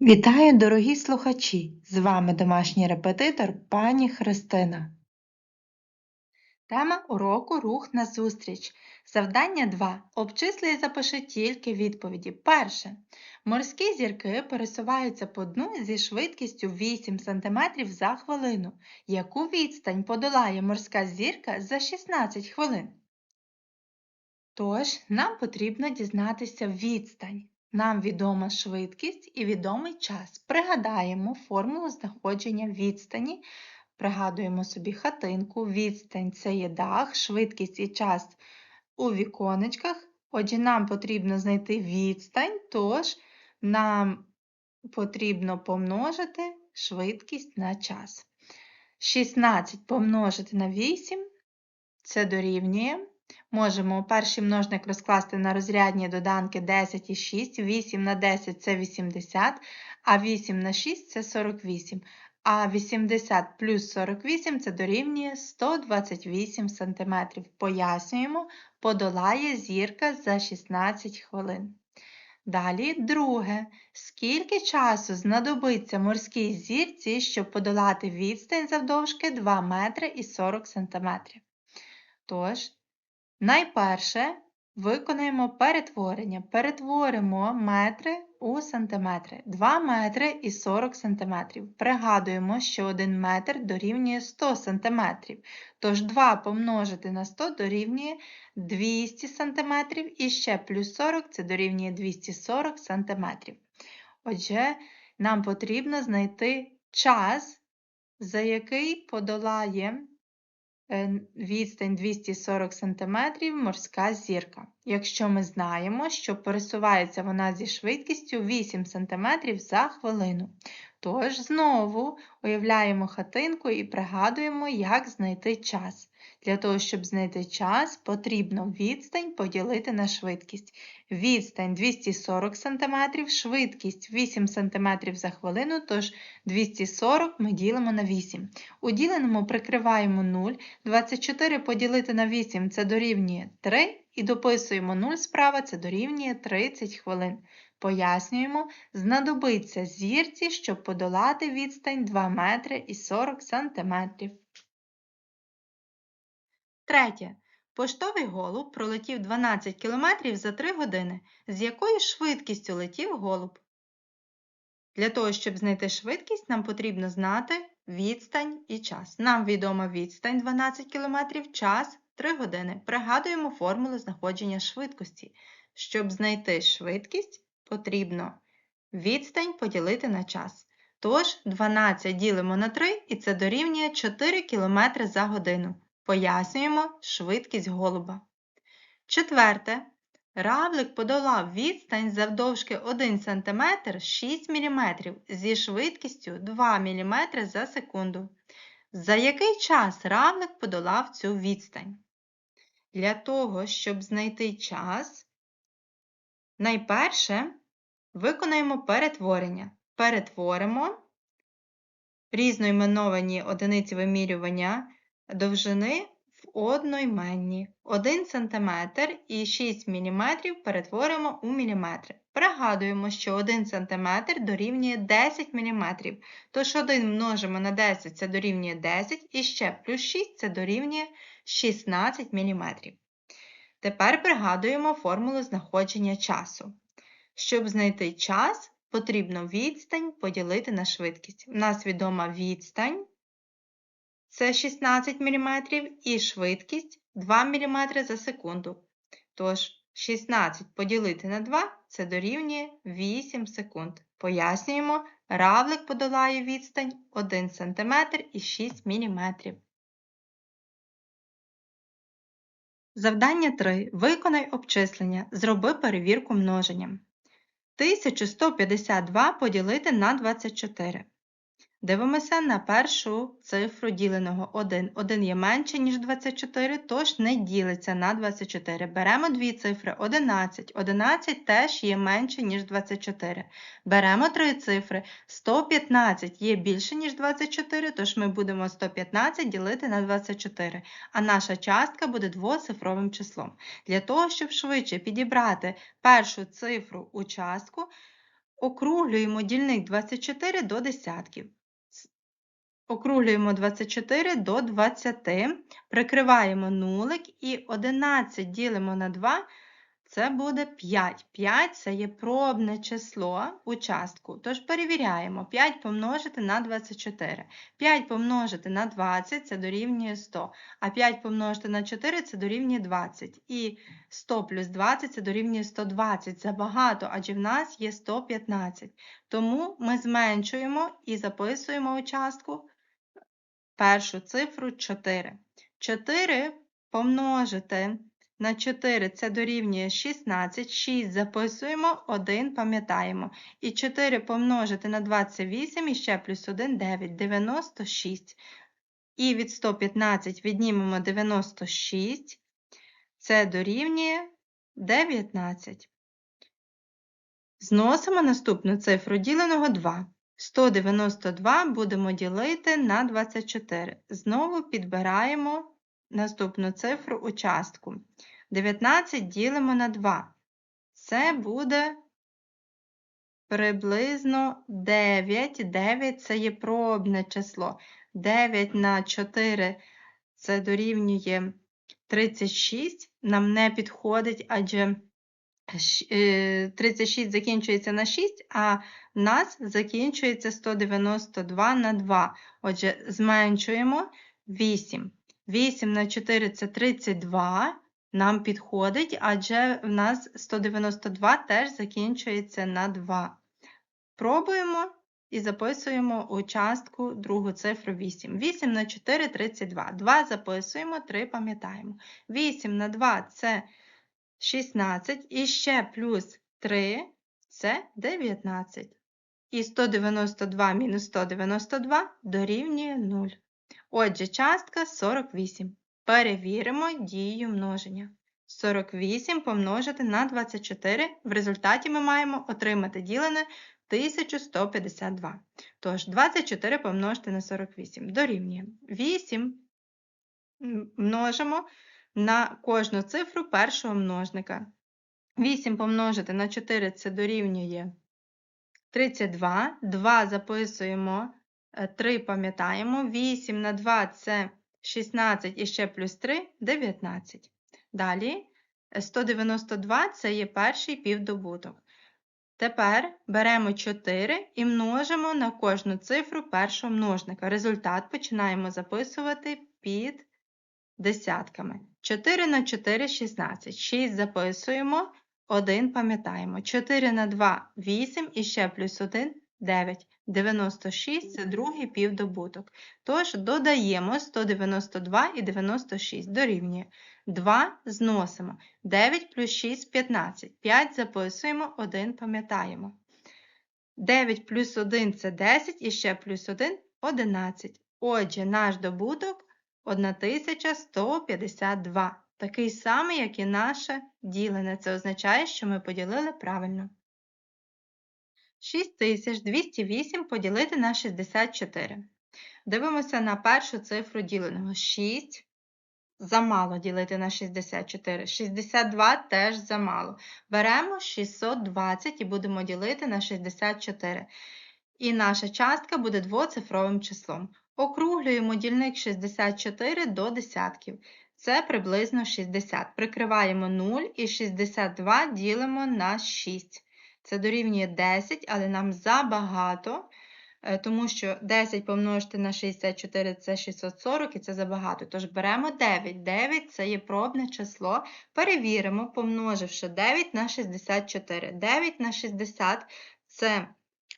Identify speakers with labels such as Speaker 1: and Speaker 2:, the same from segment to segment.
Speaker 1: Вітаю, дорогі слухачі! З вами домашній репетитор пані Христина. Тема уроку Рух назустріч. Завдання 2. Обчисли і запиши тільки відповіді. Перше. Морські зірки пересуваються по дну зі швидкістю 8 см за хвилину. Яку відстань подолає морська зірка за 16 хвилин? Тож, нам потрібно дізнатися відстань. Нам відома швидкість і відомий час. Пригадаємо формулу знаходження відстані. Пригадуємо собі хатинку, відстань це є дах, швидкість і час у віконечках. Отже, нам потрібно знайти відстань, тож нам потрібно помножити швидкість на час. 16 помножити на 8 це дорівнює. Можемо перший множник розкласти на розрядні доданки 10 і 6. 8 на 10 це 80, а 8 на 6 це 48. А 80 плюс 48 це дорівнює 128 см. Пояснюємо, подолає зірка за 16 хвилин. Далі друге. Скільки часу знадобиться морській зірці, щоб подолати відстань завдовжки 2 метри і 40 см? Тож, Найперше виконаємо перетворення. Перетворимо метри у сантиметри. 2 метри і 40 сантиметрів. Пригадуємо, що 1 метр дорівнює 100 сантиметрів. Тож 2 помножити на 100 дорівнює 200 сантиметрів і ще плюс 40 це дорівнює 240 сантиметрів. Отже, нам потрібно знайти час, за який подолає відстань 240 см морська зірка. Якщо ми знаємо, що пересувається вона зі швидкістю 8 см за хвилину. Тож знову уявляємо хатинку і пригадуємо, як знайти час. Для того, щоб знайти час, потрібно відстань поділити на швидкість. Відстань 240 см, швидкість 8 см за хвилину, тож 240 ми ділимо на 8. У діленому прикриваємо 0, 24 поділити на 8 це дорівнює 3, і дописуємо 0 справа, це дорівнює 30 хвилин. Пояснюємо, знадобиться зірці, щоб подолати відстань 2 метри і 40 сантиметрів. Третє. Поштовий голуб пролетів 12 км за 3 години. З якою швидкістю летів голуб? Для того, щоб знайти швидкість, нам потрібно знати відстань і час. Нам відома відстань 12 км, час 3 години. Пригадуємо формулу знаходження швидкості. Щоб знайти швидкість, потрібно відстань поділити на час. Тож 12 ділимо на 3 і це дорівнює 4 км за годину. Пояснюємо швидкість голуба. Четверте. Равлик подолав відстань завдовжки 1 см 6 мм зі швидкістю 2 мм за секунду. За який час равлик подолав цю відстань? Для того, щоб знайти час, найперше виконаємо перетворення. Перетворимо різноіменовані одиниці вимірювання довжини в одноіменні. 1 см і 6 мм перетворимо у міліметри. Пригадуємо, що 1 см дорівнює 10 мм. Тож 1 множимо на 10 це дорівнює 10 і ще плюс 6 це дорівнює 16 мм. Тепер пригадуємо формулу знаходження часу. Щоб знайти час, потрібно відстань поділити на швидкість. У нас відома відстань це 16 мм і швидкість 2 мм за секунду. Тож 16 поділити на 2 це дорівнює 8 секунд. Пояснюємо, равлик подолає відстань 1 см і 6 мм. Завдання 3. Виконай обчислення. Зроби перевірку множенням. 1152 поділити на 24. Дивимося на першу цифру діленого 1. 1 є менше, ніж 24, тож не ділиться на 24. Беремо дві цифри 11. 11 теж є менше, ніж 24. Беремо три цифри. 115 є більше, ніж 24, тож ми будемо 115 ділити на 24. А наша частка буде двоцифровим числом. Для того, щоб швидше підібрати першу цифру у частку, Округлюємо дільник 24 до десятків. Округлюємо 24 до 20, прикриваємо нулик і 11 ділимо на 2, це буде 5. 5 це є пробне число участку. Тож перевіряємо. 5 помножити на 24. 5 помножити на 20 це дорівнює 100. А 5 помножити на 4 це дорівнює 20. І 100 плюс 20 це дорівнює 120. Забагато, адже в нас є 115. Тому ми зменшуємо і записуємо участку першу цифру 4. 4 помножити на 4 це дорівнює 16, 6 записуємо, 1 пам'ятаємо. І 4 помножити на 28 і ще плюс 1 9, 96. І від 115 віднімемо 96, це дорівнює 19. Зносимо наступну цифру діленого 2. 192 будемо ділити на 24. Знову підбираємо наступну цифру участку. 19 ділимо на 2. Це буде приблизно 9. 9 це є пробне число. 9 на 4 це дорівнює 36. Нам не підходить, адже 36 закінчується на 6, а нас закінчується 192 на 2. Отже, зменшуємо 8. 8 на 4 це 32. Нам підходить, адже в нас 192 теж закінчується на 2. Пробуємо і записуємо у частку другу цифру 8. 8 на 4 – 32. 2 записуємо, 3 пам'ятаємо. 8 на 2 – це 16. І ще плюс 3 – це 19. І 192 мінус 192 дорівнює 0. Отже, частка 48. Перевіримо дію множення. 48 помножити на 24. В результаті ми маємо отримати ділене 1152. Тож 24 помножити на 48 дорівнює 8. Множимо на кожну цифру першого множника. 8 помножити на 4 це дорівнює 32. 2 записуємо, 3 пам'ятаємо. 8 на 2 це 16 і ще плюс 3 19. Далі е, 192 це є перший півдобуток. Тепер беремо 4 і множимо на кожну цифру першого множника. Результат починаємо записувати під десятками. 4 на 4 – 16. 6 записуємо, 1 пам'ятаємо. 4 на 2 – 8 і ще плюс 1 – 9. 96 – це другий півдобуток. Тож додаємо 192 і 96 дорівнює. 2 зносимо. 9 плюс 6 – 15. 5 записуємо, 1 пам'ятаємо. 9 плюс 1 – це 10 і ще плюс 1 – 11. Отже, наш добуток 1152. Такий самий, як і наше ділене. Це означає, що ми поділили правильно. 6208 поділити на 64. Дивимося на першу цифру діленого. 6. Замало ділити на 64. 62 теж замало. Беремо 620 і будемо ділити на 64. І наша частка буде двоцифровим числом. Округлюємо дільник 64 до десятків. Це приблизно 60. Прикриваємо 0 і 62 ділимо на 6. Це дорівнює 10, але нам забагато, е, тому що 10 помножити на 64 це 640 і це забагато. Тож беремо 9. 9 це є пробне число. Перевіримо, помноживши 9 на 64. 9 на 60 це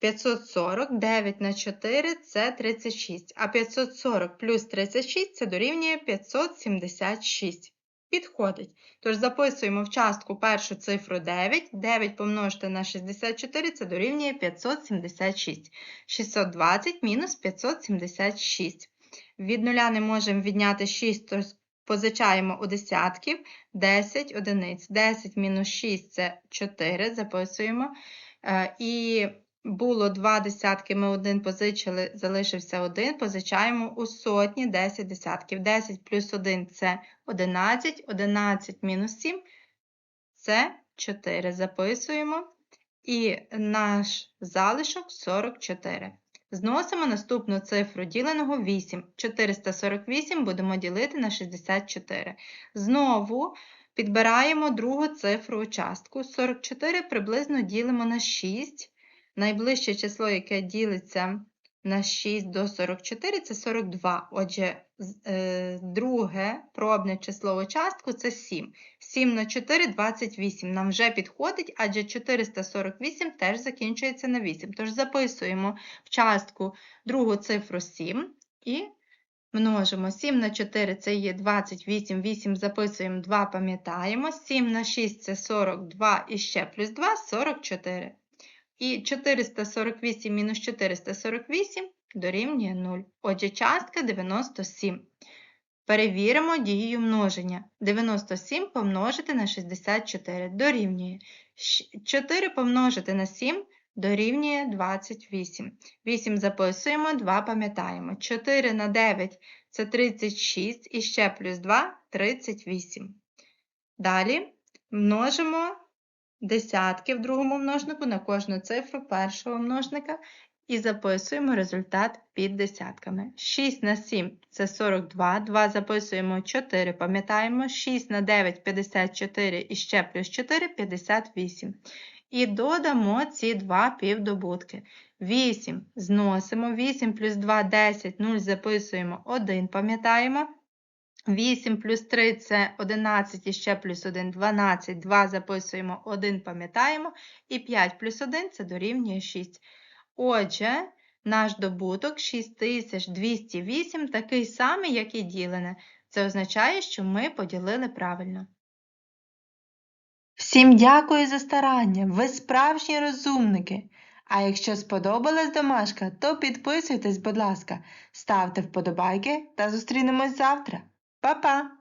Speaker 1: 540, 9 на 4 це 36, а 540 плюс 36 це дорівнює 576. Підходить. Тож записуємо в частку першу цифру 9. 9 помножити на 64 це дорівнює 576. 620 мінус 576. Від нуля не можемо відняти 6, тож позичаємо у десятків 10 одиниць. 10 мінус 6 це 4, записуємо. Е, І було 2 десятки, ми один позичили, залишився 1, позичаємо у сотні 10 десятків. 10 плюс 1 – це 11, 11 мінус 7 – це 4. Записуємо. і наш залишок 44. Зносимо наступну цифру діленого 8. 448 будемо ділити на 64. Знову підбираємо другу цифру у частку. 44 приблизно ділимо на 6. Найближче число, яке ділиться на 6 до 44 це 42. Отже, е, друге пробне число у частку це 7. 7 на 4 – 28. Нам вже підходить, адже 448 теж закінчується на 8. Тож записуємо в частку другу цифру 7 і множимо. 7 на 4 це є 28, 8 записуємо, 2 пам'ятаємо. 7 на 6 це 42 і ще плюс 2 – 44. І 448 мінус 448 дорівнює 0. Отже, частка 97. Перевіримо дією множення. 97 помножити на 64 дорівнює. 4 помножити на 7 дорівнює 28. 8 записуємо, 2 пам'ятаємо. 4 на 9 це 36 і ще плюс 2 – 38. Далі множимо десятки в другому множнику на кожну цифру першого множника і записуємо результат під десятками. 6 на 7 – це 42, 2 записуємо 4, пам'ятаємо, 6 на 9 – 54 і ще плюс 4 – 58. І додамо ці два півдобутки. 8 зносимо, 8 плюс 2 – 10, 0 записуємо 1, пам'ятаємо. 8 плюс 3 це 11 і ще плюс 1 – 12, 2 записуємо, 1 пам'ятаємо, і 5 плюс 1 це дорівнює 6. Отже, наш добуток 6208 такий самий, як і ділене. Це означає, що ми поділили правильно. Всім дякую за старання, ви справжні розумники. А якщо сподобалась домашка, то підписуйтесь, будь ласка, ставте вподобайки та зустрінемось завтра. Papá!